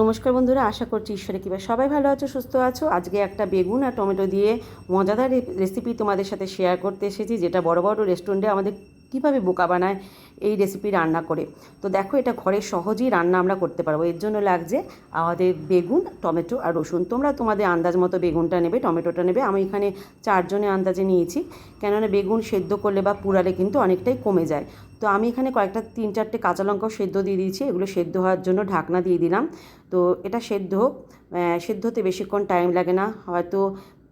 নমস্কার বন্ধুরা, আশা করছি ঈশ্বরে কিবা সবাই ভালো আছো, সুস্থ আছো। আজকে একটা বেগুন আর টমেটো দিয়ে মজাদার রেসিপি তোমাদের সাথে শেয়ার করতে এসেছি, যেটা বড় বড় রেস্টুরেন্টে আমাদের কীভাবে বোকা বানায় এই রেসিপি রান্না করে? তো দেখো, এটা ঘরে সহজেই রান্না আমরা করতে পারব। এর জন্য লাগছে আমাদের বেগুন, টমেটো আর রসুন। তোমরা তোমাদের আন্দাজ মতো বেগুনটা নেবে, টমেটোটা নেবে। আমি এখানে চারজনের আন্দাজে নিয়েছি। কেননা বেগুন সেদ্ধ করলে বা পুরালে কিন্তু অনেকটাই কমে যায়। তো আমি এখানে কয়েকটা, তিন চারটে কাঁচা লঙ্কাও সেদ্ধ দিয়ে দিয়েছি। এগুলো সেদ্ধ হওয়ার জন্য ঢাকনা দিয়ে দিলাম। তো এটা সেদ্ধ সেদ্ধ হতে বেশিক্ষণ টাইম লাগে না। হয়তো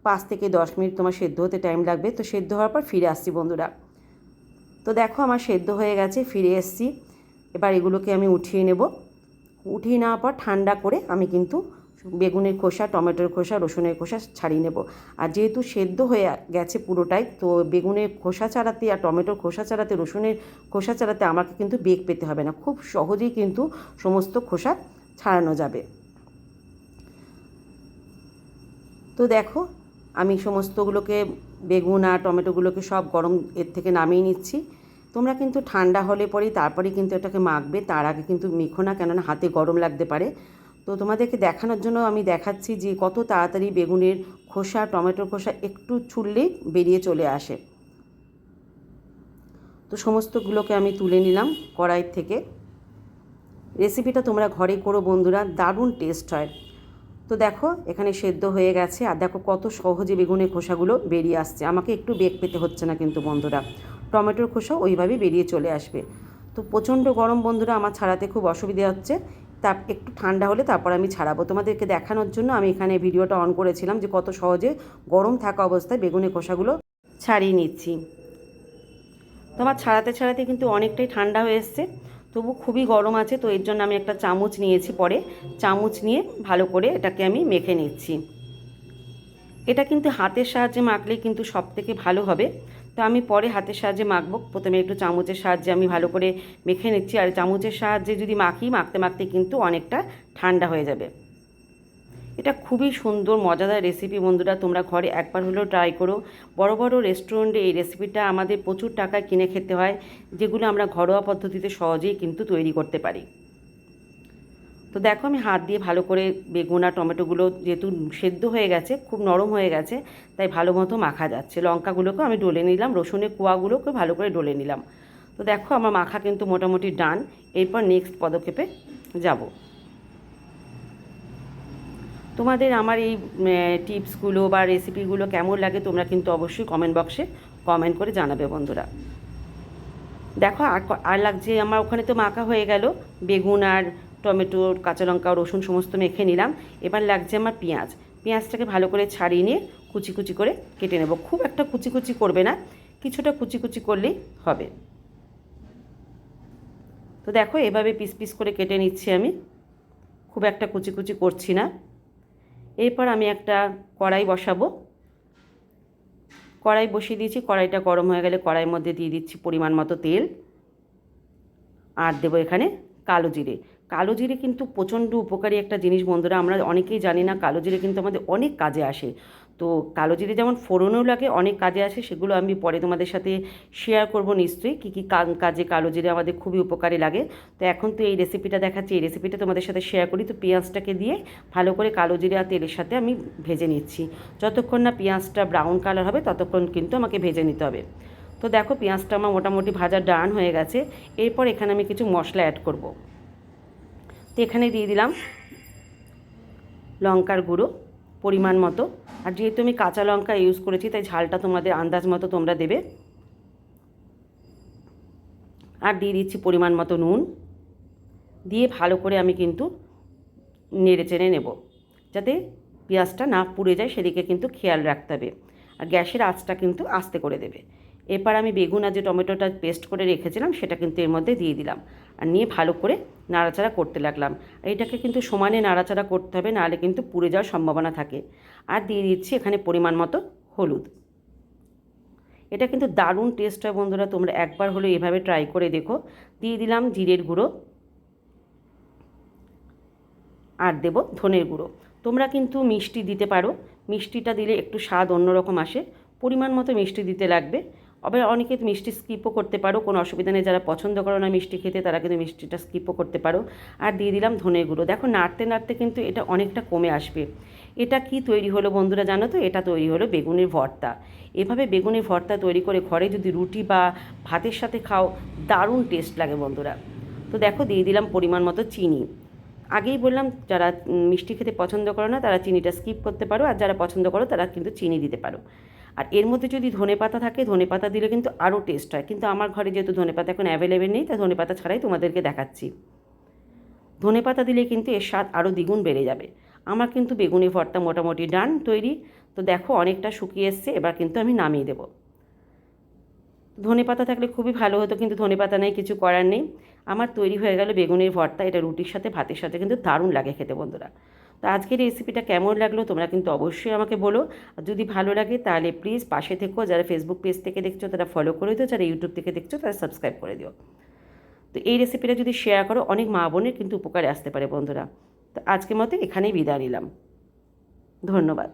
পাঁচ থেকে দশ মিনিট তোমার সেদ্ধ হতে টাইম লাগবে। তো সেদ্ধ হওয়ার পর ফিরে আসছি বন্ধুরা। তো দেখো আমার সেদ্ধ হয়ে গেছে, ফিরে এসছি। এবার এগুলোকে আমি উঠিয়ে নেব। উঠিয়ে নেওয়ার পর ঠান্ডা করে আমি কিন্তু বেগুনের খোসা, টমেটোর খোসা, রসুনের খোসা ছাড়িয়ে নেব। আর যেহেতু সেদ্ধ হয়ে গেছে পুরোটাই, তো বেগুনের খোসা ছাড়াতে আর টমেটোর খোসা ছাড়াতে, রসুনের খোসা ছাড়াতে আমাকে কিন্তু বেগ পেতে হবে না। খুব সহজেই কিন্তু সমস্ত খোসা ছাড়ানো যাবে। তো দেখো, আমি সমস্তগুলোকে বেগুন আর টমেটোগুলোকে সব গরম এর থেকে নামিয়ে নিচ্ছি। তোমরা কিন্তু ঠান্ডা হলে পরেই তারপরে কিন্তু এটাকে মাখবে, তার আগে কিন্তু মেখো না, কেননা হাতে গরম লাগতে পারে। তো তোমাদেরকে দেখানোর জন্য আমি দেখাচ্ছি যে কত তাড়াতাড়ি বেগুনের খোসা, টমেটোর খোসা একটু ছুললেই বেরিয়ে চলে আসে। তো সমস্তগুলোকে আমি তুলে নিলাম কড়াই থেকে। রেসিপিটা তোমরা ঘরে করো বন্ধুরা, দারুণ টেস্ট হয়। তো দেখো, এখানে সেদ্ধ হয়ে গেছে। আর দেখো কত সহজে বেগুনের খোসাগুলো বেরিয়ে আসছে। আমাকে একটু বেগ পেতে হচ্ছে না কিন্তু বন্ধুরা। টমেটোর খোসা ওইভাবেই বেরিয়ে চলে আসবে। তো প্রচণ্ড গরম বন্ধুরা, আমার ছাড়াতে খুব অসুবিধা হচ্ছে। তা একটু ঠান্ডা হলে তারপর আমি ছাড়াবো। তোমাদেরকে দেখানোর জন্য আমি এখানে ভিডিওটা অন করেছিলাম যে কত সহজে গরম থাকা অবস্থায় বেগুনের খোসাগুলো ছাড়িয়ে নিচ্ছি। তোমার ছাড়াতে ছাড়াতে কিন্তু অনেকটাই ঠান্ডা হয়ে এসছে। তবু খুবই গরম আছে, তো এর জন্য আমি একটা চামচ নিয়েছি পরে। চামচ নিয়ে ভালো করে এটাকে আমি মেখে নিচ্ছি। এটা কিন্তু হাতের সাহায্যে মাখলে কিন্তু সব থেকে ভালো হবে। তো আমি পরে হাতের সাহায্যে মাখবো। প্রথমে একটু চামচের সাহায্যে আমি ভালো করে মেখে নিচ্ছি। আর চামচের সাহায্যে যদি মাখি, মাখতে মাখতে কিন্তু অনেকটা ঠান্ডা হয়ে যাবে। এটা খুবই সুন্দর, মজাদার রেসিপি বন্ধুরা, তোমরা ঘরে একবার হলেও ট্রাই করো। বড় বড় রেস্টুরেন্টে এই রেসিপিটা আমাদের প্রচুর টাকায় কিনে খেতে হয়, যেগুলো আমরা ঘরোয়া পদ্ধতিতে সহজেই কিন্তু তৈরি করতে পারি। তো দেখো, আমি হাত দিয়ে ভালো করে বেগুন আর টমেটোগুলো যেহেতু সেদ্ধ হয়ে গেছে, খুব নরম হয়ে গেছে, তাই ভালো মতো মাখা যাচ্ছে। লঙ্কাগুলোকেও আমি ডলে নিলাম, রসুনের কোয়াগুলোকে ভালো করে ডলে নিলাম। তো দেখো, আমার মাখা কিন্তু মোটামুটি ডান এরপর নেক্সট পদক্ষেপে যাব। তোমাদের আমার এই টিপসগুলো বা রেসিপিগুলো কেমন লাগে তোমরা কিন্তু অবশ্যই কমেন্ট বক্সে কমেন্ট করে জানাবে বন্ধুরা। দেখো, আর আর লাগছে, আমার ওখানে তো মাখা হয়ে গেল। বেগুন আর টমেটোর কাঁচা লঙ্কা, রসুন সমস্ত মেখে নিলাম। এবার লাগছে আমার পেঁয়াজ। পেঁয়াজটাকে ভালো করে ছাড়িয়ে নিয়ে কুচি কুচি করে কেটে নেব। খুব একটা কুচি কুচি করবে না, কিছুটা কুচি কুচি করলেই হবে। তো দেখো, এভাবে পিস পিস করে কেটে নিচ্ছি আমি। খুব একটা কুচি কুচি করছি না। এরপর আমি একটা কড়াই বসাবো। কড়াই বসিয়ে দিয়েছি, কড়াইটা গরম হয়ে গেলে কড়াইয়ের মধ্যে দিয়ে দিচ্ছি পরিমাণ মতো তেল। আর দেবো এখানে কালো জিরে। কালো জিরে কিন্তু প্রচণ্ড উপকারী একটা জিনিস বন্ধুরা, আমরা অনেকেই জানি না কালো জিরে কিন্তু আমাদের অনেক কাজে আসে। তো কালো জিরে যেমন ফোড়নও লাগে, অনেক কাজে আসে, সেগুলো আমি পরে তোমাদের সাথে শেয়ার করব নিশ্চয়ই, কী কী কাজে কালো জিরে আমাদের খুবই উপকারী লাগে। তো এখন তো এই রেসিপিটা দেখাচ্ছি, এই রেসিপিটা তোমাদের সাথে শেয়ার করি, তো পেঁয়াজটাকে দিয়ে ভালো করে কালো জিরে আর তেলের সাথে আমি ভেজে নিচ্ছি। যতক্ষণ না পেঁয়াজটা ব্রাউন কালার হবে, ততক্ষণ কিন্তু আমাকে ভেজে নিতে হবে। তো দেখো পেঁয়াজটা আমার মোটামুটি ভাজা ডান হয়ে গেছে, এরপর এখানে আমি কিছু মশলা অ্যাড করব। তো এখানে দিয়ে দিলাম লঙ্কার গুঁড়ো পরিমাণ মতো। আর যেহেতু আমি কাঁচা লঙ্কা ইউজ করেছি, তাই ঝালটা তোমাদের আন্দাজ মতো তোমরা দেবে। আর দিয়ে দিচ্ছি পরিমাণ মতো নুন। দিয়ে ভালো করে আমি কিন্তু নেড়ে চেড়ে নেব, যাতে পেঁয়াজটা না পুড়ে যায়, সেদিকে কিন্তু খেয়াল রাখতে হবে। আর গ্যাসের আঁচটা কিন্তু আস্তে করে দেবে। এরপর আমি বেগুন আর যে টমেটোটা পেস্ট করে রেখেছিলাম, সেটা কিন্তু এর মধ্যে দিয়ে দিলাম। আর নিয়ে ভালো করে নাড়াচাড়া করতে লাগলাম। এটাকে কিন্তু সমানে নাড়াচাড়া করতে হবে, নাহলে কিন্তু পুড়ে যাওয়ার সম্ভাবনা থাকে। আর দিয়ে দিচ্ছি এখানে পরিমাণ মতো হলুদ। এটা কিন্তু দারুণ টেস্ট হয় বন্ধুরা, তোমরা একবার হলো এভাবে ট্রাই করে দেখো। দিয়ে দিলাম জিরের গুঁড়ো। আর দেব ধনের গুঁড়ো। তোমরা কিন্তু মিষ্টি দিতে পারো। মিষ্টিটা দিলে একটু স্বাদ অন্যরকম আসে। পরিমাণ মতো মিষ্টি দিতে লাগবে। আবার অনেকে মিষ্টি স্কিপও করতে পারো, কোনো অসুবিধা নেই, যারা পছন্দ করো না মিষ্টি খেতে, তারা কিন্তু মিষ্টিটা স্কিপও করতে পারো। আর দিয়ে দিলাম ধনে গুঁড়ো। দেখো নাড়তে নাড়তে কিন্তু এটা অনেকটা কমে আসবে। এটা কি তৈরি হলো বন্ধুরা জানো তো? এটা তৈরি হলো বেগুনের ভর্তা। এভাবে বেগুনের ভর্তা তৈরি করে ঘরে যদি রুটি বা ভাতের সাথে খাও, দারুণ টেস্ট লাগে বন্ধুরা। তো দেখো দিয়ে দিলাম পরিমাণ মতো চিনি। আগেই বললাম যারা মিষ্টি খেতে পছন্দ করো না, তারা চিনিটা স্কিপ করতে পারো, আর যারা পছন্দ করো তারা কিন্তু চিনি দিতে পারো। আর এর মধ্যে যদি ধনে পাতা থাকে, ধনে পাতা দিলে কিন্তু আরও টেস্ট হয়। কিন্তু আমার ঘরে যেহেতু ধনে পাতা এখন অ্যাভেলেবেল নেই, তাই ধনে পাতা ছাড়াই তোমাদেরকে দেখাচ্ছি। ধনে পাতা দিলে কিন্তু এর স্বাদ আরও দ্বিগুণ বেড়ে যাবে। আমার কিন্তু বেগুনি ভর্তা মোটামুটি ডান তৈরি। তো দেখো অনেকটা শুকিয়ে এসছে, এবার কিন্তু আমি নামিয়ে দেবো। ধনে পাতা থাকলে খুবই ভালো হতো, কিন্তু ধনে পাতা নেই, কিছু করার নেই। আমার তৈরি হয়ে গেল বেগুনের ভর্তা। এটা রুটির সাথে, ভাতের সাথে কিন্তু দারুণ লাগে খেতে বন্ধুরা। তো আজকের রেসিপিটা কেমন লাগল তোমরা কিন্তু অবশ্যই আমাকে বলো। আর যদি ভালো লাগে তাহলে প্লিজ পাশে থেকো, যারা ফেসবুক পেজ থেকে দেখছ তারা ফলো করে দিও, যারা ইউটিউব থেকে দেখছ তারা সাবস্ক্রাইব করে দিও। তো এই রেসিপিটা যদি শেয়ার করো, অনেক মা বোনের কিন্তু উপকারে আসতে পারে বন্ধুরা। তো আজকের মতো এখানেই বিদায় নিলাম। ধন্যবাদ।